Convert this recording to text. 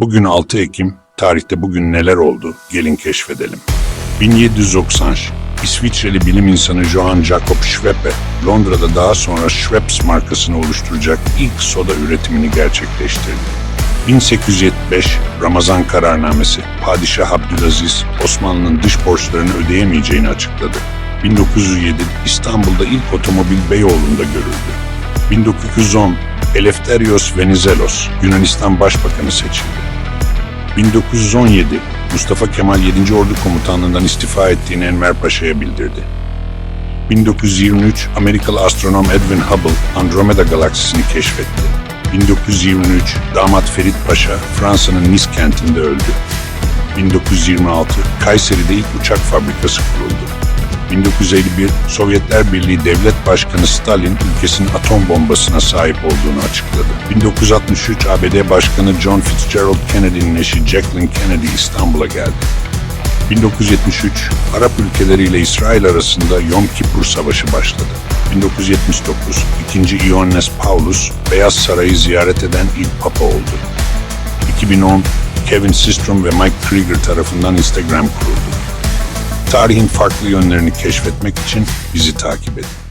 Bugün 6 Ekim, tarihte bugün neler oldu? Gelin keşfedelim. 1790, İsviçreli bilim insanı Johann Jakob Schweppe, Londra'da daha sonra Schweppes markasını oluşturacak ilk soda üretimini gerçekleştirdi. 1875 Ramazan kararnamesi Padişah Abdülaziz Osmanlı'nın dış borçlarını ödeyemeyeceğini açıkladı. 1907 İstanbul'da ilk otomobil Beyoğlu'nda görüldü. 1910 Eleftherios Venizelos Yunanistan Başbakanı seçildi. 1917 Mustafa Kemal 7. Ordu Komutanlığından istifa ettiğini Enver Paşa'ya bildirdi. 1923 Amerikalı astronom Edwin Hubble Andromeda galaksisini keşfetti. 1923 damat Ferit Paşa Fransa'nın Nice kentinde öldü. 1926 Kayseri'de ilk uçak fabrikası kuruldu. 1951 Sovyetler Birliği Devlet Başkanı Stalin ülkesinin atom bombasına sahip olduğunu açıkladı. 1963 ABD Başkanı John Fitzgerald Kennedy'nin eşi Jacqueline Kennedy İstanbul'a geldi. 1973 Arap ülkeleriyle İsrail arasında Yom Kippur Savaşı başladı. 1979 2. Ioannes Paulus Beyaz Sarayı ziyaret eden ilk papa oldu. 2010 Kevin Systrom ve Mike Krieger tarafından Instagram kuruldu. Tarihin farklı yönlerini keşfetmek için bizi takip edin.